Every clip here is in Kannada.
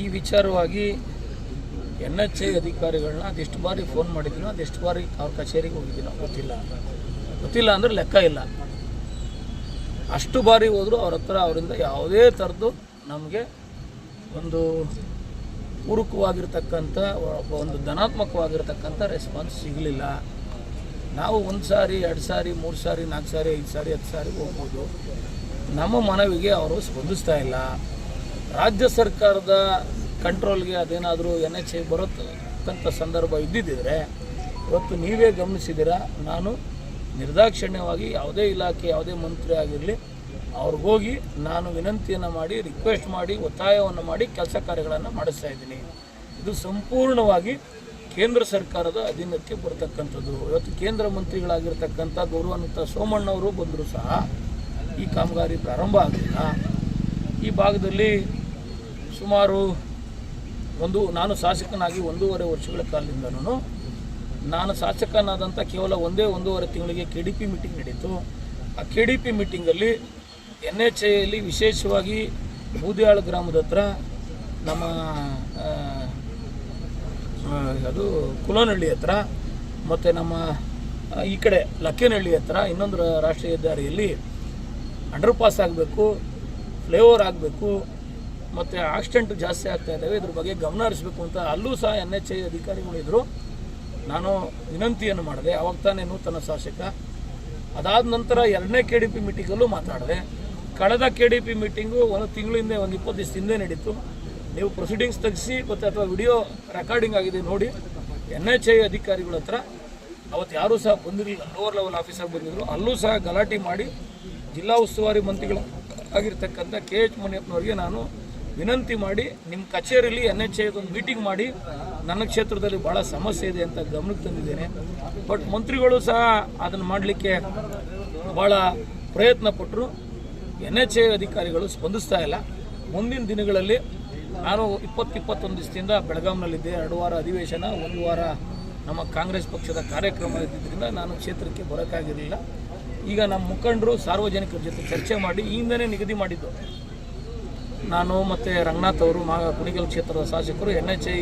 ಈ ವಿಚಾರವಾಗಿ ಎನ್ ಎಚ್ ಐ ಅಧಿಕಾರಿಗಳನ್ನ ಅದೆಷ್ಟು ಬಾರಿ ಫೋನ್ ಮಾಡಿದ್ದೀನೋ ಅದೆಷ್ಟು ಬಾರಿ ಅವ್ರ ಕಚೇರಿಗೆ ಹೋಗಿದ್ದೀನೋ ಗೊತ್ತಿಲ್ಲ. ಗೊತ್ತಿಲ್ಲ ಅಂದರೆ ಲೆಕ್ಕ ಇಲ್ಲ. ಅಷ್ಟು ಬಾರಿ ಹೋದರೂ ಅವ್ರ ಹತ್ರ ಅವರಿಂದ ಯಾವುದೇ ಥರದ್ದು ನಮಗೆ ಒಂದು ಪೂರಕವಾಗಿರ್ತಕ್ಕಂಥ ಒಂದು ಧನಾತ್ಮಕವಾಗಿರ್ತಕ್ಕಂಥ ರೆಸ್ಪಾನ್ಸ್ ಸಿಗಲಿಲ್ಲ. ನಾವು ಒಂದು ಸಾರಿ, ಎರಡು ಸಾರಿ, ಮೂರು ಸಾರಿ, ನಾಲ್ಕು ಸಾರಿ, ಐದು ಸಾರಿ, ಹತ್ತು ಸಾರಿ ಹೋಗ್ಬೋದು. ನಮ್ಮ ಮನವಿಗೆ ಅವರು ಸ್ಪಂದಿಸ್ತಾ ಇಲ್ಲ. ರಾಜ್ಯ ಸರ್ಕಾರದ ಕಂಟ್ರೋಲ್ಗೆ ಅದೇನಾದರೂ ಎನ್ ಎಚ್ ಐ ಬರೋತಕ್ಕಂಥ ಸಂದರ್ಭ ಇದ್ದಿದ್ದರೆ ಇವತ್ತು ನೀವೇ ಗಮನಿಸಿದ್ದೀರಾ? ನಾನು ನಿರ್ದಾಕ್ಷಿಣ್ಯವಾಗಿ ಯಾವುದೇ ಇಲಾಖೆ, ಯಾವುದೇ ಮಂತ್ರಿ ಆಗಿರಲಿ ಅವ್ರಿಗೋಗಿ ನಾನು ವಿನಂತಿಯನ್ನು ಮಾಡಿ, ರಿಕ್ವೆಸ್ಟ್ ಮಾಡಿ, ಒತ್ತಾಯವನ್ನು ಮಾಡಿ ಕೆಲಸ ಕಾರ್ಯಗಳನ್ನು ಮಾಡಿಸ್ತಾ ಇದ್ದೀನಿ. ಇದು ಸಂಪೂರ್ಣವಾಗಿ ಕೇಂದ್ರ ಸರ್ಕಾರದ ಅಧೀನಕ್ಕೆ ಬರತಕ್ಕಂಥದ್ದು. ಇವತ್ತು ಕೇಂದ್ರ ಮಂತ್ರಿಗಳಾಗಿರ್ತಕ್ಕಂಥ ಗೌರವಾನ್ವಿತ ಸೋಮಣ್ಣವರು ಬಂದರೂ ಸಹ ಈ ಕಾಮಗಾರಿ ಪ್ರಾರಂಭ ಆಗಲಿಲ್ಲ. ಈ ಭಾಗದಲ್ಲಿ ಸುಮಾರು ಒಂದು, ನಾನು ಶಾಸಕನಾಗಿ ಒಂದೂವರೆ ವರ್ಷಗಳ ಕಾಲದಿಂದನೂ, ನಾನು ಶಾಸಕನಾದಂಥ ಕೇವಲ ಒಂದೇ ಒಂದೂವರೆ ತಿಂಗಳಿಗೆ ಕೆ ಡಿ ಪಿ ಮೀಟಿಂಗ್ ನಡೀತು. ಆ ಕೆ ಡಿ ಪಿ ಮೀಟಿಂಗಲ್ಲಿ ಎನ್ ಎಚ್ ಐಯಲ್ಲಿ ವಿಶೇಷವಾಗಿ ಬೂದಿಯಾಳ ಗ್ರಾಮದ ಹತ್ರ ನಮ್ಮ ಅದು ಕುಲನಹಳ್ಳಿ ಹತ್ರ ಮತ್ತು ನಮ್ಮ ಈ ಕಡೆ ಲಕ್ಕೇನಹಳ್ಳಿ ಹತ್ರ ಇನ್ನೊಂದು ರಾಷ್ಟ್ರೀಯ ಹೆದ್ದಾರಿಯಲ್ಲಿ ಅಂಡರ್ ಪಾಸ್ ಆಗಬೇಕು, ಫ್ಲೇಓವರ್ ಆಗಬೇಕು ಮತ್ತು ಆಕ್ಸಿಡೆಂಟ್ ಜಾಸ್ತಿ ಆಗ್ತಾ ಇದ್ದಾವೆ, ಇದ್ರ ಬಗ್ಗೆ ಗಮನ ಹರಿಸಬೇಕು ಅಂತ ಅಲ್ಲೂ ಸಹ ಎನ್ ಎಚ್ ಐ ಅಧಿಕಾರಿಗಳು ಇದ್ದರು ನಾನು ವಿನಂತಿಯನ್ನು ಮಾಡಿದೆ, ಅವಾಗ ತಾನೇ ನೂತನ ಶಾಸಕ. ಅದಾದ ನಂತರ ಎರಡನೇ ಕೆ ಡಿ ಪಿ ಮೀಟಿಂಗಲ್ಲೂ ಮಾತಾಡಿದೆ. ಕಳೆದ ಕೆ ಡಿ ಪಿ ಮೀಟಿಂಗು ಒಂದು ತಿಂಗಳಿಂದ ಒಂದು ಇಪ್ಪತ್ತು ದಿವಸ ಹಿಂದೆ ನಡೀತು. ನೀವು ಪ್ರೊಸೀಡಿಂಗ್ಸ್ ತೆಗೆಸಿ ಮತ್ತು ಅಥವಾ ವಿಡಿಯೋ ರೆಕಾರ್ಡಿಂಗ್ ಆಗಿದೆ ನೋಡಿ ಎನ್ ಎಚ್ ಐ ಅಧಿಕಾರಿಗಳ ಹತ್ರ. ಅವತ್ತು ಯಾರೂ ಸಹ ಬಂದಿರಲಿಲ್ಲ ಲೋವರ್ ಲೆವೆಲ್ ಆಫೀಸರ್ ಬಂದಿದ್ರು. ಅಲ್ಲೂ ಸಹ ಗಲಾಟೆ ಮಾಡಿ ಜಿಲ್ಲಾ ಉಸ್ತುವಾರಿ ಮಂತ್ರಿಗಳು ಆಗಿರ್ತಕ್ಕಂಥ ಕೆ ಎಚ್ ಮುನಿಯಪ್ಪನವರಿಗೆ ನಾನು ವಿನಂತಿ ಮಾಡಿ ನಿಮ್ಮ ಕಚೇರಿಯಲ್ಲಿ ಎನ್ ಎಚ್ ಐದೊಂದು ಮೀಟಿಂಗ್ ಮಾಡಿ. ನನ್ನ ಕ್ಷೇತ್ರದಲ್ಲಿ ಭಾಳ ಸಮಸ್ಯೆ ಇದೆ ಅಂತ ಗಮನಕ್ಕೆ ತಂದಿದ್ದೇನೆ. ಬಟ್ ಮಂತ್ರಿಗಳು ಸಹ ಅದನ್ನು ಮಾಡಲಿಕ್ಕೆ ಭಾಳ ಪ್ರಯತ್ನ ಪಟ್ಟರು ಎನ್ ಎಚ್ ಐ ಅಧಿಕಾರಿಗಳು ಸ್ಪಂದಿಸ್ತಾ ಇಲ್ಲ. ಮುಂದಿನ ದಿನಗಳಲ್ಲಿ ನಾನು ಇಪ್ಪತ್ತು ಇಪ್ಪತ್ತೊಂದು ದಿವಸದಿಂದ ಬೆಳಗಾಂನಲ್ಲಿದ್ದೆ. ಎರಡು ವಾರ ಅಧಿವೇಶನ, ಒಂದು ವಾರ ನಮ್ಮ ಕಾಂಗ್ರೆಸ್ ಪಕ್ಷದ ಕಾರ್ಯಕ್ರಮ ಇದ್ದಿದ್ದರಿಂದ ನಾನು ಕ್ಷೇತ್ರಕ್ಕೆ ಬರೋಕ್ಕಾಗಿರಲಿಲ್ಲ. ಈಗ ನಮ್ಮ ಮುಖಂಡರು ಸಾರ್ವಜನಿಕರ ಜೊತೆ ಚರ್ಚೆ ಮಾಡಿ ಈಗಿಂದನೇ ನಿಗದಿ ಮಾಡಿದ್ದು. ನಾನು ಮತ್ತು ರಂಗನಾಥ್ ಅವರು ಮಾ ಕುಣಿಗಲ್ ಕ್ಷೇತ್ರದ ಶಾಸಕರು ಎನ್ ಎಚ್ ಐ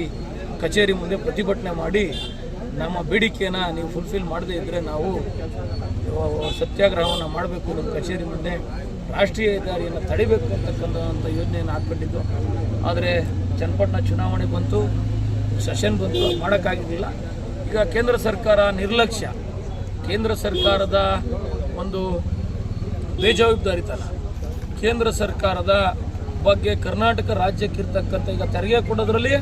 ಕಚೇರಿ ಮುಂದೆ ಪ್ರತಿಭಟನೆ ಮಾಡಿ ನಮ್ಮ ಬೇಡಿಕೆಯನ್ನು ನೀವು ಫುಲ್ಫಿಲ್ ಮಾಡದೇ ಇದ್ದರೆ ನಾವು ಸತ್ಯಾಗ್ರಹವನ್ನು ಮಾಡಬೇಕು ನಮ್ಮ ಕಚೇರಿ ಮುಂದೆ. ರಾಷ್ಟ್ರೀಯ ಹೆದ್ದಾರಿಯನ್ನು ತಡಿಬೇಕು ಅಂತಕ್ಕಂಥ ಯೋಜನೆಯನ್ನು ಹಾಕ್ಕೊಂಡಿದ್ದು. ಆದರೆ ಚನ್ನಪಟ್ಟಣ ಚುನಾವಣೆ ಬಂತು, ಸೆಷನ್ ಬಂತು ಮಾಡೋಕ್ಕಾಗಿರಲಿಲ್ಲ. ಈಗ ಕೇಂದ್ರ ಸರ್ಕಾರ ನಿರ್ಲಕ್ಷ್ಯ. ಕೇಂದ್ರ ಸರ್ಕಾರದ ಒಂದು ಬೇಜವಾಬ್ದಾರಿತನ. ಕೇಂದ್ರ ಸರ್ಕಾರದ ಬಗ್ಗೆ ಕರ್ನಾಟಕ ರಾಜ್ಯಕ್ಕೆ ಇರ್ತಕ್ಕಂಥ ಈಗ ತೆರಿಗೆ ಕೊಡೋದ್ರಲ್ಲಿ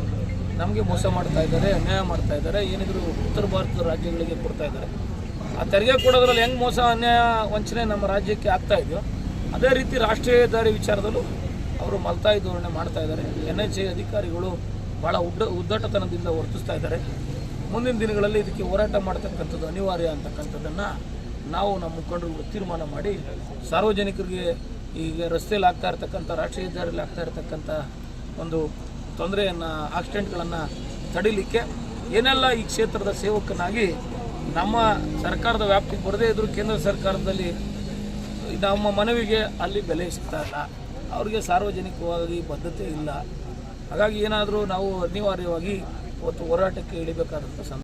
ನಮಗೆ ಮೋಸ ಮಾಡ್ತಾ ಇದ್ದಾರೆ, ಅನ್ಯಾಯ ಮಾಡ್ತಾ ಇದ್ದಾರೆ, ಏನಿದ್ರು ಉತ್ತರ ಭಾರತದ ರಾಜ್ಯಗಳಿಗೆ ಕೊಡ್ತಾ ಇದ್ದಾರೆ. ಆ ತೆರಿಗೆ ಕೊಡೋದ್ರಲ್ಲಿ ಹೆಂಗೆ ಮೋಸ, ಅನ್ಯಾಯ, ವಂಚನೆ ನಮ್ಮ ರಾಜ್ಯಕ್ಕೆ ಆಗ್ತಾ ಇದೆಯೋ, ಅದೇ ರೀತಿ ರಾಷ್ಟ್ರೀಯ ದಾರಿ ವಿಚಾರದಲ್ಲೂ ಅವರು ಮಲ್ತಾಯಿ ಧೋರಣೆ ಮಾಡ್ತಾ ಇದ್ದಾರೆ. ಎನ್ ಎಚ್ ಎ ಅಧಿಕಾರಿಗಳು ಭಾಳ ಉಡ್ಡ, ಉದ್ದಟತನದಿಂದ ವರ್ತಿಸ್ತಾ ಇದ್ದಾರೆ. ಮುಂದಿನ ದಿನಗಳಲ್ಲಿ ಇದಕ್ಕೆ ಹೋರಾಟ ಮಾಡ್ತಕ್ಕಂಥದ್ದು ಅನಿವಾರ್ಯ ಅಂತಕ್ಕಂಥದ್ದನ್ನು ನಾವು ನಮ್ಮ ಮುಖಂಡರು ತೀರ್ಮಾನ ಮಾಡಿ ಸಾರ್ವಜನಿಕರಿಗೆ ಈಗ ರಸ್ತೆಯಲ್ಲಿ ಆಗ್ತಾ ಇರ್ತಕ್ಕಂಥ, ರಾಷ್ಟ್ರೀಯ ಹೆದ್ದಾರಿಯಲ್ಲಿ ಆಗ್ತಾ ಇರ್ತಕ್ಕಂಥ ಒಂದು ತೊಂದರೆಯನ್ನು ಆಕ್ಸಿಡೆಂಟ್ಗಳನ್ನು ತಡಿಲಿಕ್ಕೆ ಏನೆಲ್ಲ ಈ ಕ್ಷೇತ್ರದ ಸೇವಕನಾಗಿ ನಮ್ಮ ಸರ್ಕಾರದ ವ್ಯಾಪ್ತಿಗೆ ಬರದೇ ಇದ್ದರೂ ಕೇಂದ್ರ ಸರ್ಕಾರದಲ್ಲಿ ನಮ್ಮ ಮನವಿಗೆ ಅಲ್ಲಿ ಬೆಲೆ ಸಿಗ್ತಾ ಇಲ್ಲ. ಅವರಿಗೆ ಸಾರ್ವಜನಿಕವಾಗಿ ಬದ್ಧತೆ ಇಲ್ಲ. ಹಾಗಾಗಿ ಏನಾದರೂ ನಾವು ಅನಿವಾರ್ಯವಾಗಿ ಇವತ್ತು ಹೋರಾಟಕ್ಕೆ ಇಳಿಬೇಕಾದಂಥ ಸಂದರ್ಭ.